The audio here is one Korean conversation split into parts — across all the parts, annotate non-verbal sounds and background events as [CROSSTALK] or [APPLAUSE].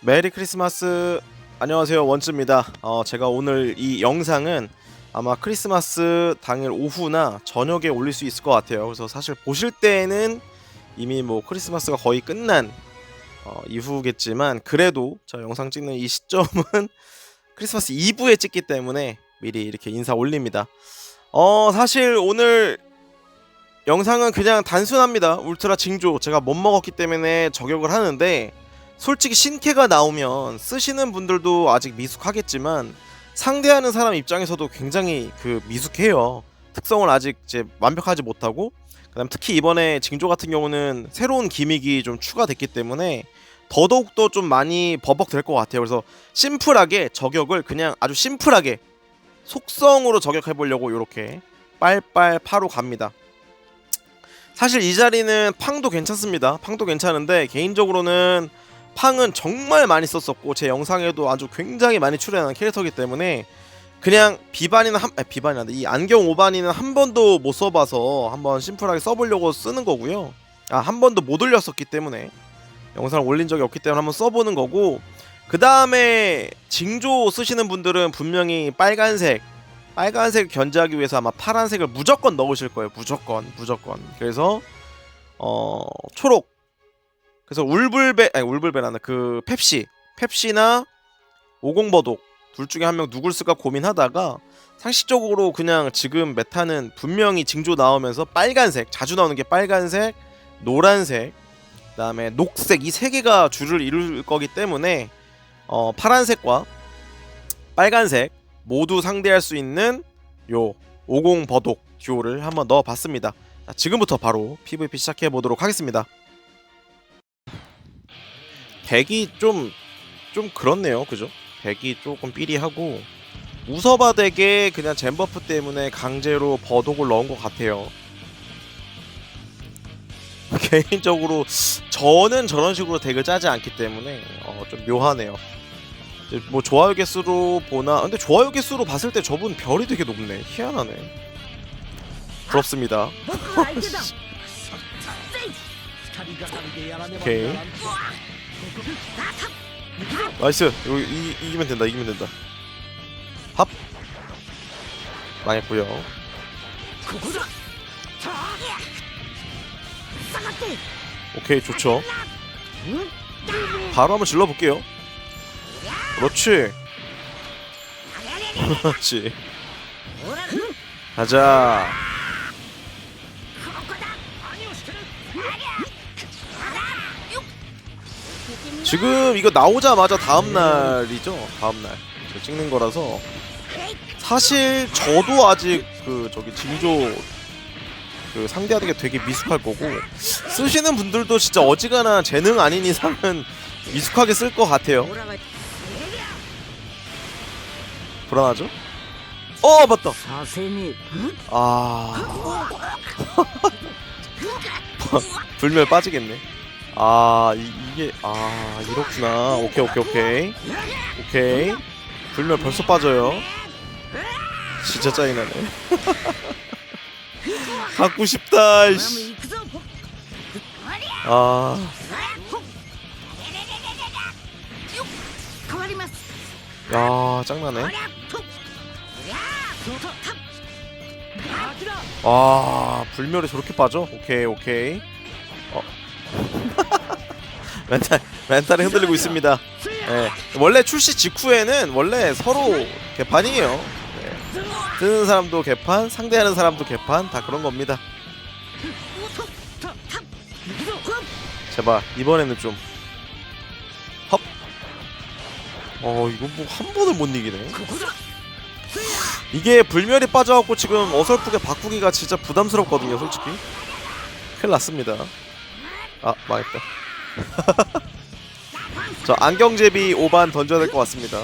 메리 크리스마스. 안녕하세요. 원츠입니다. 어, 제가 오늘 이 영상은 아마 크리스마스 당일 오후나 저녁에 올릴 수 있을 것 같아요. 그래서 사실 보실 때는 이미 뭐 크리스마스가 거의 끝난 어, 이후겠지만 그래도 저 영상 찍는 이 시점은 [LAUGHS] 크리스마스 이브에 찍기 때문에 미리 이렇게 인사 올립니다. 어 사실 오늘 영상은 그냥 단순합니다. 울트라 징조. 제가 못 먹었기 때문에 저격을 하는데 솔직히 신캐가 나오면 쓰시는 분들도 아직 미숙하겠지만 상대하는 사람 입장에서도 굉장히 그 미숙해요. 특성을 아직 이제 완벽하지 못하고 그다음 특히 이번에 징조 같은 경우는 새로운 기믹이 좀 추가됐기 때문에 더더욱 더 좀 많이 버벅될 것 같아요. 그래서 심플하게 저격을 그냥 아주 심플하게 속성으로 저격해 보려고 이렇게 빨빨 파로 갑니다. 사실 이 자리는 팡도 괜찮습니다. 팡도 괜찮은데 개인적으로는 팡은 정말 많이 썼었고 제 영상에도 아주 굉장히 많이 출연한 캐릭터이기 때문에 그냥 비반이나 한 아니, 비반이 아니라 이 안경 오반이는 한 번도 못 써봐서 한번 심플하게 써보려고 쓰는 거고요. 아 한 번도 못 올렸었기 때문에 영상을 올린 적이 없기 때문에 한번 써보는 거고 그 다음에 징조 쓰시는 분들은 분명히 빨간색 빨간색 견제하기 위해서 아마 파란색을 무조건 넣으실 거예요. 무조건 무조건. 그래서 어 초록 그래서 울불베 아니 울불베라는 그 펩시 펩시나 오공버독 둘 중에 한 명 누굴 쓸까 고민하다가 상식적으로 그냥 지금 메타는 분명히 징조 나오면서 빨간색 자주 나오는 게 빨간색 노란색 그다음에 녹색 이 세 개가 줄을 이룰 거기 때문에 어 파란색과 빨간색 모두 상대할 수 있는 요 오공버독 듀오를 한번 넣어봤습니다. 자, 지금부터 바로 PVP 시작해 보도록 하겠습니다. 백이 좀, 좀 그렇네요. 그죠? 백이 조금 삐리하고 우서바 덱에 그냥 젠버프 때문에 강제로 버독을 넣은 것 같아요. [LAUGHS] 개인적으로 저는 저런 식으로 덱을 짜지 않기 때문에 어, 좀 묘하네요. 뭐 좋아요 개수로 보나 근데 좋아요 개수로 봤을 때 저분 별이 되게 높네 희한하네 부럽습니다 [LAUGHS] 오케이 나이스. 이거 이, 이기면 된다 이기면 된다. 팝 망했고요. 오케이 좋죠. 바로 한번 질러볼게요. 그렇지. [LAUGHS] 그렇지. 가자 지금 이거 나오자마자 다음날이죠? 다음날. 찍는 거라서. 사실 저도 아직 그 저기 징조 그 상대하는 게 되게 미숙할 거고 쓰시는 분들도 진짜 어지간한 재능 아닌 이상은 [LAUGHS] 미숙하게 쓸 것 같아요. 불안하죠? 어 맞다. 아. [LAUGHS] 불멸 빠지겠네. 아 이, 게아 이렇구나. 오케이 오케이 오케이. 오케이. 불면 벌써 빠져요. 진짜 짜증나네. [LAUGHS] 갖고 싶다 아. 야, 짱나네. 아, 불멸이 저렇게 빠져? 오케이, 오케이. 멘탈 멘탈이 흔들리고 있습니다. 네. 원래 출시 직후에는 원래 서로 개판이에요. 예. 뜨는 사람도 개판, 상대하는 사람도 개판 다 그런 겁니다. 제발 이번에는 좀 헙. 어 이건 뭐한 번을 못 이기네. 이게 불멸이 빠져갖고 지금 어설프게 바꾸기가 진짜 부담스럽거든요, 솔직히. 큰일 났습니다. 아, 망했다. [LAUGHS] 저 안경제비 5반 던져야 될 것 같습니다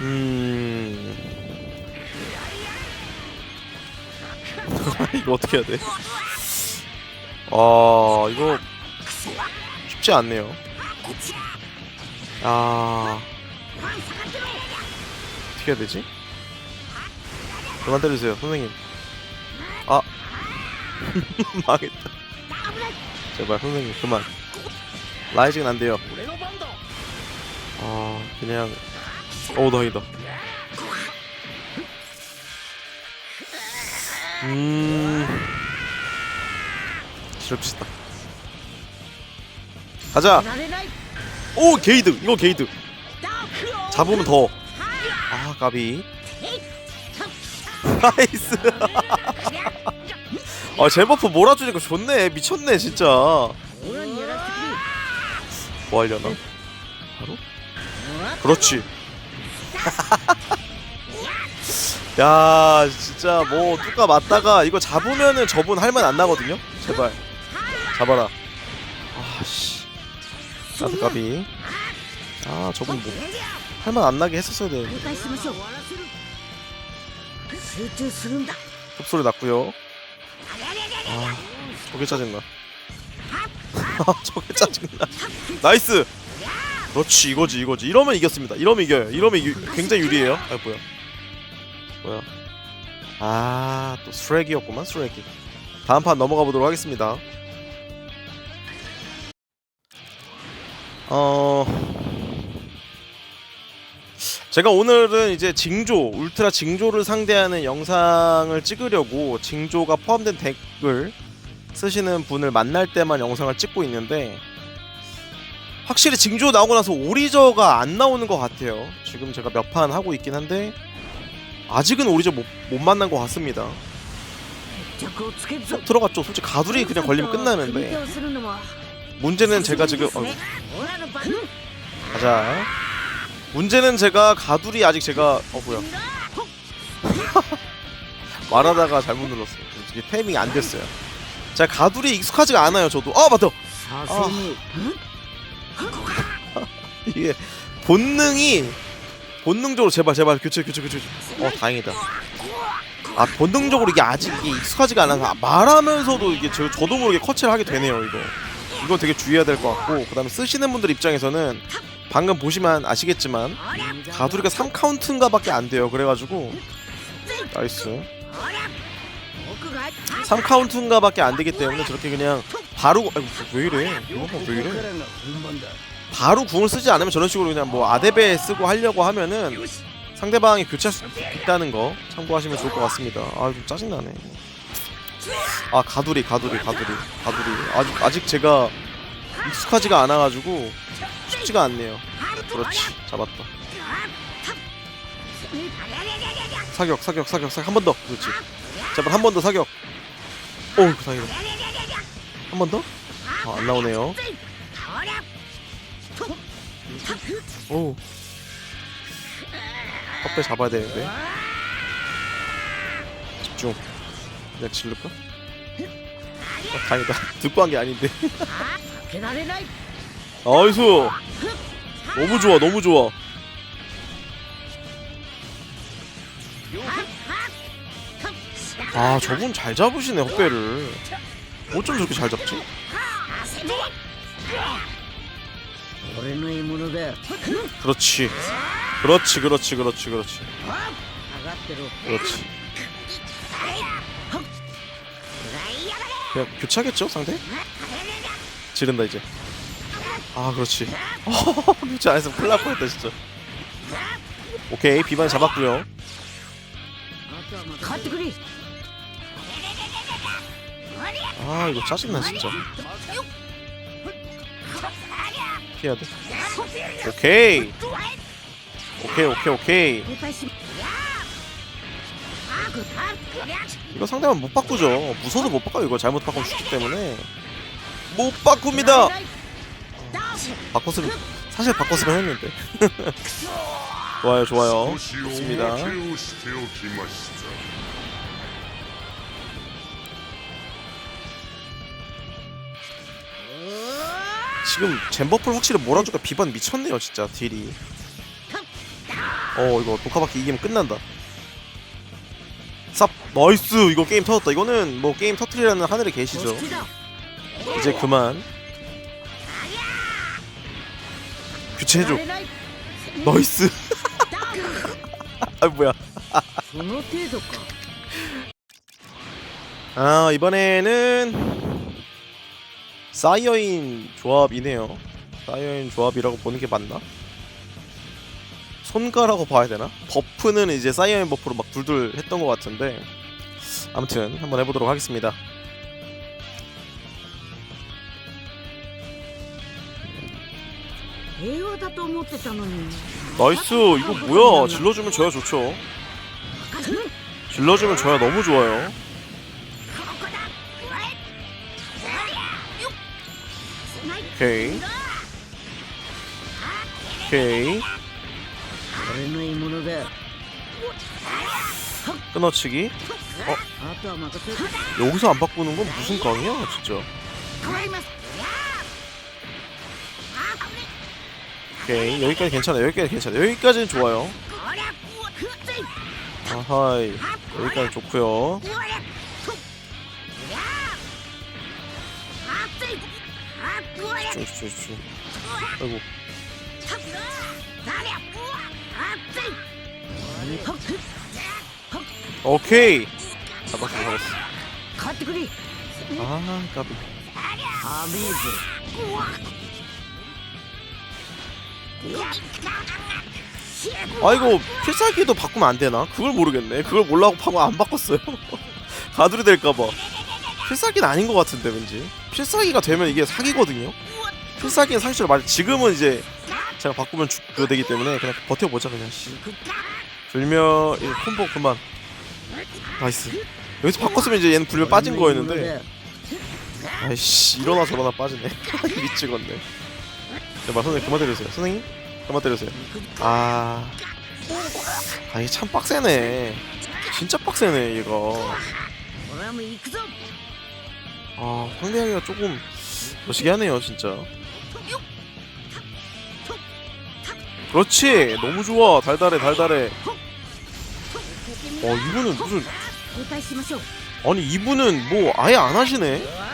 음... [LAUGHS] 이거 어떻게 해야 돼? 아 이거 쉽지 않네요 아 어떻게 해야 되지? 그만 때리세요 선생님. 아. [LAUGHS] 망했다. 제발 선생님 그만. 라이징은 안 돼요. 아 그냥. 오 다행이다. 음. 지럽시다. 가자! 오 게이드 이거 게이드 잡으면 더아 까비. 나이스. 아 제버프 몰아주니까 좋네. 미쳤네 진짜. 뭐 하려나? 바로? 그렇지. [LAUGHS] 야 진짜 뭐 뚜까 맞다가 이거 잡으면은 저분 할만 안 나거든요? 제발. 잡아라. 아씨. 까비 까비. 아 저분 뭐 할만 안 나게 했었어야 되는데. 集中するんだ 흡소리 났고요 아 저게 짜증나 아 [LAUGHS] 저게 짜증나 나이스 그렇지 이거지 이거지 이러면 이겼습니다 이러면 이겨요 이러면 유, 굉장히 유리해요 아 뭐야 뭐야 아또 스트레기였구만 스트레기 다음 판 넘어가 보도록 하겠습니다 어 제가 오늘은 이제 징조, 울트라 징조를 상대하는 영상을 찍으려고 징조가 포함된 덱을 쓰시는 분을 만날 때만 영상을 찍고 있는데 확실히 징조 나오고 나서 오리저가 안 나오는 것 같아요. 지금 제가 몇 판 하고 있긴 한데 아직은 오리저 못, 못 만난 것 같습니다. 들어갔죠. 솔직히 가두리 그냥 걸리면 끝나는데 문제는 제가 지금 어, 가자. 문제는 제가 가두리 아직 제가 어 뭐야. [LAUGHS] 말하다가 잘못 눌렀어요. 이게 타이밍이 안 됐어요. 제가 가두리 익숙하지가 않아요 저도. 아 맞다. 아. [LAUGHS] 이게 본능이 본능적으로 제발 제발 교체 교체 교체. 어 다행이다. 아 본능적으로 이게 아직 이게 익숙하지가 않아서 말하면서도 이게 저, 저도 모르게 커치를 하게 되네요 이거. 이거 되게 주의해야 될 것 같고 그 다음에 쓰시는 분들 입장에서는 방금 보시면 아시겠지만 가두리가 3카운트인가 밖에 안 돼요. 그래가지고 나이스. 僕が 3카운트인가 밖에 안 되기 때문에 저렇게 그냥 바로 아이고 왜 이래? 왜 이래? 바로 궁을 쓰지 않으면 저런 식으로 그냥 뭐 아데베 쓰고 하려고 하면은 상대방이 교체할 수 있다는 거 참고하시면 좋을 것 같습니다. 아 좀 짜증나네. 아 가두리 가두리 가두리 가두리 아직 아직 제가 익숙하지가 않아가지고 쉽지가 않네요. 그렇지 잡았다. 사격 사격 사격 사격 한 번 더. 그렇지. 제발 한 번 더 사격. 오 다행이다. 한 번 더? 아, 안 나오네요. 오. 컵배 잡아야 되는데. 집중. 그냥 질를까? 어, 다행이다. [LAUGHS] 듣고 한 게 아닌데. [LAUGHS] 나이스. 너무 좋아 너무 좋아. 아 저분 잘 잡으시네 헛배를. 어쩜 저렇게 잘 잡지? 그렇지. 그렇지 그렇지 그렇지 그렇지. 그렇지. 그냥 교차겠죠 상대? 지른다 이제. 아 그렇지. 어, 그렇지 안에서 큰일 날 뻔했다 진짜. 오케이 비반 잡았구요. 아 이거 짜증나 진짜. 피해야 돼. 오케이. 오케이 오케이 오케이. 이거 상대방 못 바꾸죠. 무서워서 못 바꿔 이거 잘못 바꾸면 죽기 때문에. 못 바꿉니다. 바꿨으면 사실 바꿨으면 했는데. [LAUGHS] 좋아요 좋아요. 좋습니다. 지금 젠버풀 확실히 몰아주가 비반 미쳤네요 진짜 딜이. 어 이거 독화바퀴 이기면 끝난다. 쌉 나이스! 이거 게임 터졌다. 이거는 뭐 게임 터트리라는 하늘에 계시죠. 이제 그만. 교체해줘. 나이스. [LAUGHS] 아 뭐야. 아 이번에는 사이어인 조합이네요. 사이어인 조합이라고 보는 게 맞나? 손가라고 봐야 되나? 버프는 이제 사이어인 버프로 막 둘둘 했던 것 같은데. 아무튼 한번 해보도록 하겠습니다. 나이스. 이거 뭐야? 질러주면 저야 좋죠. 질러주면 저야 너무 좋아요. 오케이. 오케이. 끊어치기. 어? 여기서 안 바꾸는 건 무슨 강이야 진짜. 오케이. 여기까지 괜찮아 여기까지 괜찮아 여기까지는 좋아요. 아하이. 여기까지 좋고요. 쭉쭉쭉 아이고. 오케이. 아, 잡았어. 잡았어 아 까비. 아 이거 필살기도 바꾸면 안 되나? 그걸 모르겠네. 그걸 몰라고 파고 안 바꿨어요. [LAUGHS] 가두리 될까봐. 필살기는 아닌 것 같은데 왠지. 필살기가 되면 이게 사기거든요. 필살기는 사실 말 지금은 이제 제가 바꾸면 죽 되기 때문에 그냥 버텨보자 그냥 씨. 불며 예, 콤보 그만. 나이스. 여기서 바꿨으면 이제 얘는 불면 빠진 거였는데. 아이씨 일어나 저러나 빠지네. [LAUGHS] 미치겠네. 네, 제발 선생님 그만 때려주세요. 선생님. 한번 때려주세요. 아... 아 이게 참 빡세네. 진짜 빡세네 이거. 아 상대하기가 조금 멋지게하네요 진짜. 그렇지! 너무 좋아. 달달해 달달해. 어 이분은 무슨 아니 이분은 뭐 아예 안 하시네?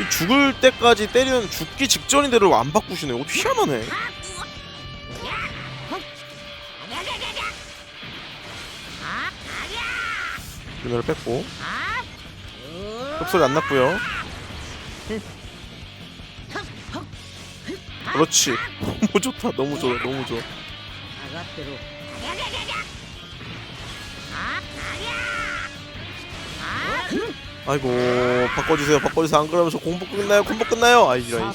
이 죽을 때까지 때리는 죽기 직전인데도 안 바꾸시네. 어 희한하네. 눈을 뺐고 흡소리 안 났고요. 그렇지. [LAUGHS] 너무 좋다. 너무 좋아. 너무 좋아. 아이고 바꿔주세요. 바꿔주세요. 안 그러면 저 공부 끝나요? 공부 끝나요? 아이지라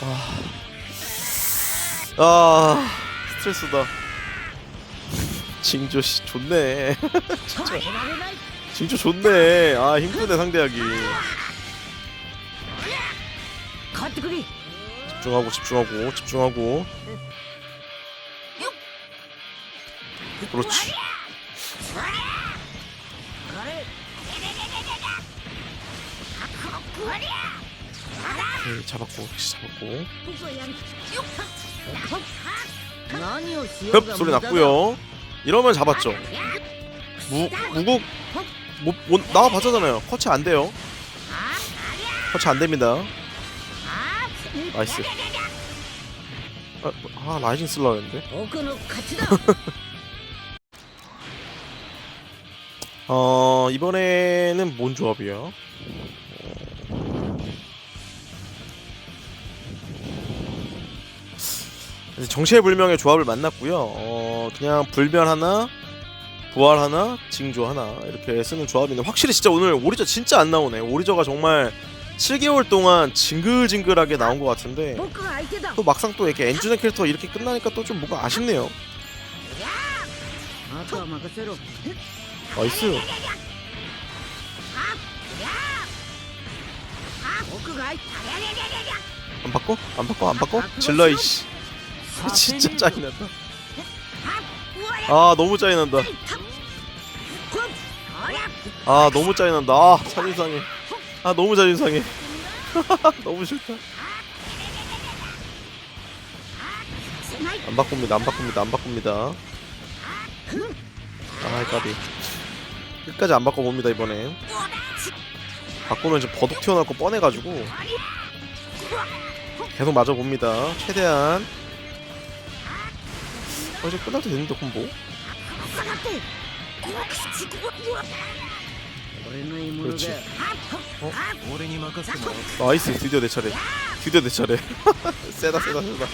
아... 아 스트레스다. 징조씨 좋네. 진짜 [LAUGHS] 징조 좋네. 아 힘드네 상대하기. 집중하고 집중하고 집중하고. 그렇지. 오케이, 잡았고, 잡았고. 흡 소리 났고요. 이러면 잡았죠. 무 무국 뭐, 뭐, 못, 나와 봤잖아요. 커치 안 돼요. 커치 안 됩니다. 나이스. 아, 뭐, 아 라이징 쓸라 했는데. [LAUGHS] 어 이번에는 뭔 조합이에요? 정체불명의 조합을 만났고요. 어, 그냥 불멸 하나, 부활 하나, 징조 하나 이렇게 쓰는 조합인데 확실히 진짜 오늘 오리저 진짜 안 나오네. 오리저가 정말 7개월 동안 징글징글하게 나온 것 같은데 또 막상 또 이렇게 엔진의 캐릭터 이렇게 끝나니까 또 좀 뭔가 아쉽네요. 나이스. 안 바꿔? 안 바꿔? 안 바꿔? 질러 이씨. [LAUGHS] 진짜 아, 짜증난다. 아, 아 너무 짜증난다. 아 너무 짜증난다. 아 자존상해. 아 너무 자존상해. [LAUGHS] 너무 싫다. 안 바꿉니다 안 바꿉니다 안 바꿉니다. 아 까비. 끝까지 안 바꿔봅니다 이번에. 바꾸면 이제 버덕 튀어나올 거 뻔해가지고. 계속 맞아봅니다. 최대한. 어 이제 끝나도 되는데 콤보 뭐? 그렇지. 어? 나이스 드디어 내 차례. 드디어 내 차례. [LAUGHS] 세다 세다 세다.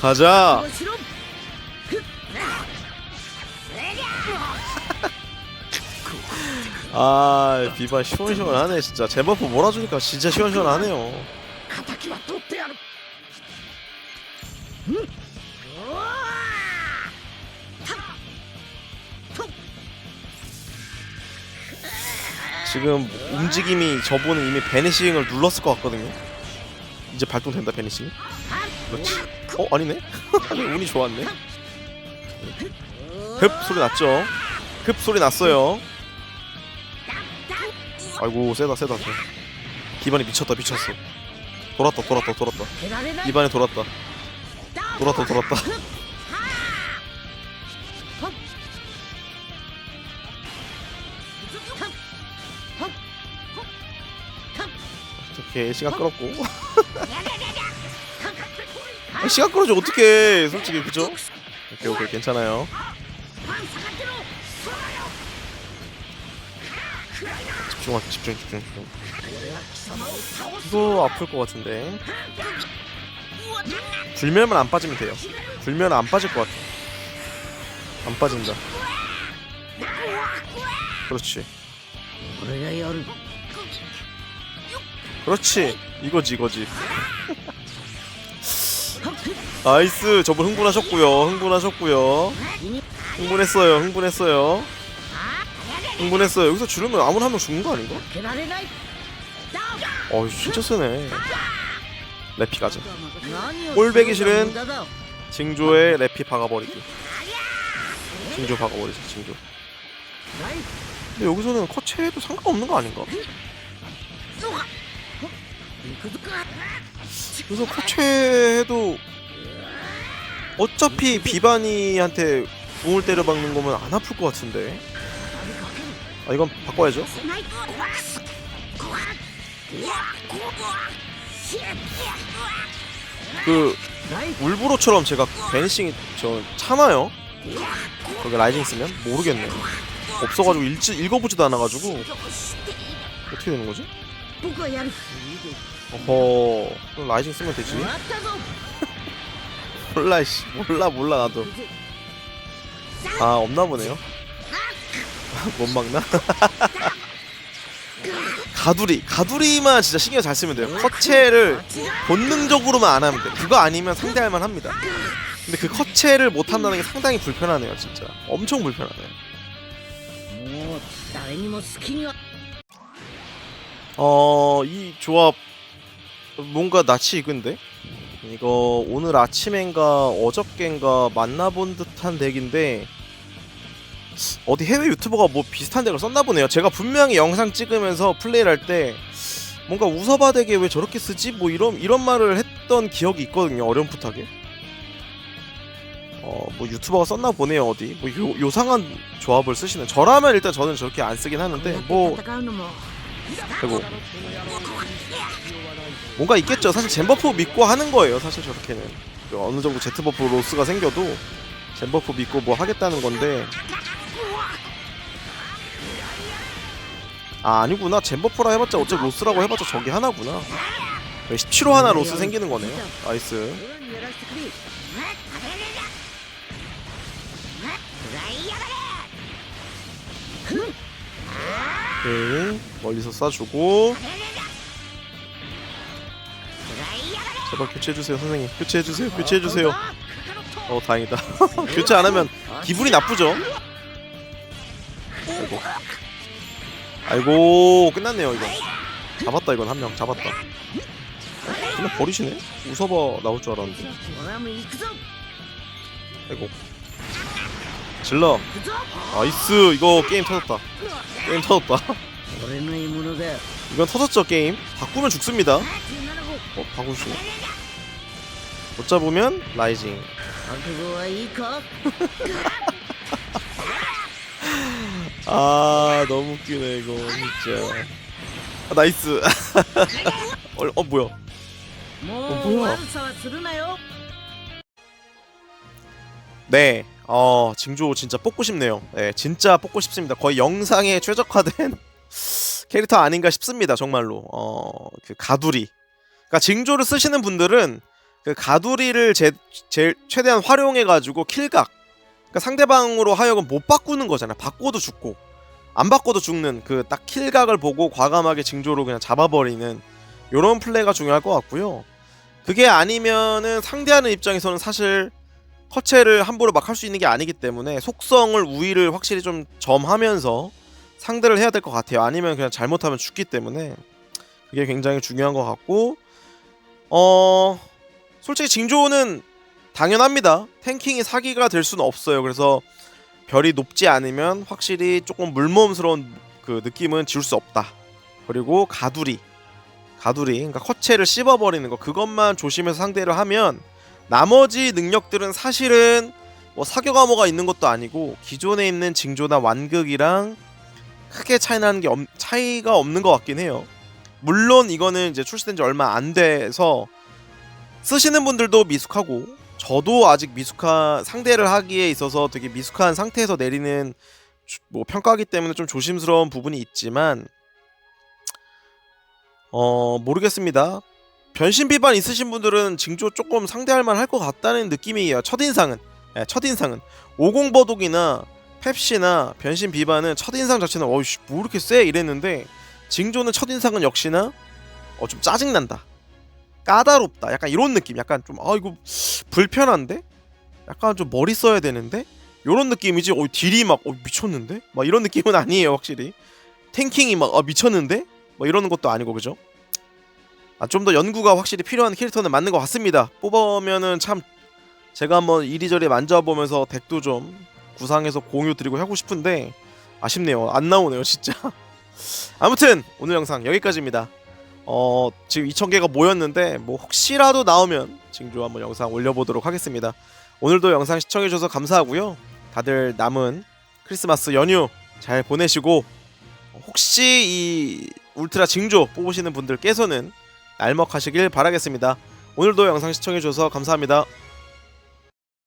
가자! 아 비바 시원시원하네 진짜. 제버프 뭐 몰아주니까 진짜 시원시원하네요. 지금 움직임이 저분은 이미 베네싱을 눌렀을 것 같거든요. 이제 발동된다 베네싱 그렇지. 어 아니네? [LAUGHS] 운이 좋았네. 네. 흡 소리 났죠? 급 소리 났어요. 아이고 세다 세다 기반이 미쳤다 미쳤어. 돌았다 돌았다 돌았다. 기반이 돌았다. 돌았다 돌았다. 어떻게 시간 끌었고. [LAUGHS] 시간 끌어줘 어떻게 솔직히 그죠? 오케이 오케이 괜찮아요. 집중할 집중 집중 집중. 이거 아플 것 같은데. 불면만 안 빠지면 돼요. 불면 안 빠질 것 같아. 안 빠진다. 그렇지. 그렇지. 이거지 이거지. [LAUGHS] 나이스. 저분 흥분하셨고요. 흥분하셨고요. 흥분했어요. 흥분했어요. 흥분했어요. 여기서 죽으면 아무나 한 명 죽는 거 아닌가? 어 진짜 세네. 래피 가자. 꼴배기 싫은 징조의 래피 박아버리기. 징조 박아버리자, 징조. 근데 여기서는 커체도 상관없는 거 아닌가? 그래서 커체도 어차피 비바니한테 공을 때려박는 거면 안 아플 것 같은데 아 이건 바꿔야죠. 그 울브로처럼 제가 베니싱이 저 차나요? 거기 라이징 쓰면? 모르겠네요. 없어가지고 읽지, 읽어보지도 않아가지고. 어떻게 되는 거지? 어허. 그럼 라이징 쓰면 되지. 몰라 씨. 몰라 몰라 나도. 아 없나 보네요. [LAUGHS] 못 막나? 가두리. 가두리만 진짜 신경 잘 쓰면 돼요. 커체를 본능적으로만 안 하면 돼 그거 아니면 상대할 만합니다. 근데 그 커체를 못 한다는 게 상당히 불편하네요 진짜. 엄청 불편하네요. 어이 조합 뭔가 낯이 익은데? 이거 오늘 아침엔가 어저껜가 만나본 듯한 덱인데 어디 해외 유튜버가 뭐 비슷한 데를 썼나 보네요. 제가 분명히 영상 찍으면서 플레이를 할 때 뭔가 웃어봐 되게 왜 저렇게 쓰지? 뭐 이런 이런 말을 했던 기억이 있거든요. 어렴풋하게. 어 뭐 유튜버가 썼나 보네요. 어디 뭐 요, 요상한 조합을 쓰시는. 저라면 일단 저는 저렇게 안 쓰긴 하는데 뭐 그리고 뭔가 있겠죠. 사실 젠버프 믿고 하는 거예요. 사실 저렇게는 어느 정도 제트버프 로스가 생겨도 젠버프 믿고 뭐 하겠다는 건데 아, 아니구나. 젠버프라 해봤자 어차피 로스라고 해봤자 저기 하나구나. 17호 하나 로스 생기는 거네요. 나이스. 오케이. 멀리서 쏴주고 제발 교체해주세요 선생님 교체해주세요 교체해주세요 어 다행이다 [LAUGHS] 교체 안하면 기분이 나쁘죠 아이고. 아이고 끝났네요 이거 잡았다 이건 한 명. 잡았다. 그냥 버리시네? 웃어봐 나올 줄 알았는데. 아이고. 질러. 아이스. 이거 게임 터졌다. 게임 터졌다. 이건 터졌죠 게임? 바꾸면 죽습니다. 어? 바꾸시네. 못 잡으면 라이징. [LAUGHS] 覚悟はいいか 아 너무 웃기네 이거 진짜. 아, 나이스. [LAUGHS] 어, 어 뭐야? もおううわ悪さはするなよ 네. 어 징조 진짜 뽑고 싶네요. 네, 진짜 뽑고 싶습니다. 거의 영상에 최적화된 [LAUGHS] 캐릭터 아닌가 싶습니다. 정말로. 어그 가두리. 그러니까 징조를 쓰시는 분들은 그 가두리를 제, 제 최대한 활용해 가지고 킬각. 그러니까 상대방으로 하여금 못 바꾸는 거잖아요. 바꿔도 죽고 안 바꿔도 죽는 그 딱 킬각을 보고 과감하게 징조로 그냥 잡아버리는 요런 플레이가 중요할 것 같고요. 그게 아니면은 상대하는 입장에서는 사실 커체를 함부로 막 할 수 있는 게 아니기 때문에 속성을 우위를 확실히 좀 점하면서 상대를 해야 될 것 같아요. 아니면 그냥 잘못하면 죽기 때문에 그게 굉장히 중요한 것 같고 어 솔직히 징조는 당연합니다. 탱킹이 사기가 될 수는 없어요. 그래서 별이 높지 않으면 확실히 조금 물모음스러운 그 느낌은 지울 수 없다. 그리고 가두리 가두리 그러니까 커체를 씹어버리는 거 그것만 조심해서 상대를 하면 나머지 능력들은 사실은 뭐 사격 암호가 있는 것도 아니고 기존에 있는 징조나 완극이랑 크게 차이 나는 게 없, 차이가 없는 것 같긴 해요. 물론 이거는 이제 출시된 지 얼마 안 돼서 쓰시는 분들도 미숙하고 저도 아직 미숙한 상대를 하기에 있어서 되게 미숙한 상태에서 내리는 주- 뭐 평가기 때문에 좀 조심스러운 부분이 있지만 어 모르겠습니다. 변신 비반 있으신 분들은 징조 조금 상대할 만할 것 같다는 느낌이에요. 첫인상은 예, 첫인상은 50 버독이나 펩시나 변신 비반은 첫인상 자체는 어이씨 뭐 이렇게 세 이랬는데 징조는 첫인상은 역시나 어 좀 짜증난다. 까다롭다. 약간 이런 느낌. 약간 좀 아 이거 불편한데? 약간 좀 머리 써야 되는데? 요런 느낌이지. 어 딜이 막 어, 미쳤는데? 막 이런 느낌은 [LAUGHS] 아니에요, 확실히. 탱킹이 막 아, 미쳤는데? 뭐 이러는 것도 아니고 그죠? 아, 좀 더 연구가 확실히 필요한 캐릭터는 맞는 것 같습니다. 뽑으면은 참 제가 한번 이리저리 만져보면서 덱도 좀 구상해서 공유 드리고 하고 싶은데 아쉽네요. 안 나오네요, 진짜. [LAUGHS] 아무튼 오늘 영상 여기까지입니다. 어, 지금 2,000개가 모였는데 뭐 혹시라도 나오면 징조 한번 영상 올려보도록 하겠습니다. 오늘도 영상 시청해주셔서 감사하고요. 다들 남은 크리스마스 연휴 잘 보내시고 혹시 이 울트라 징조 뽑으시는 분들께서는 날먹하시길 바라겠습니다. 오늘도 영상 시청해주셔서 감사합니다.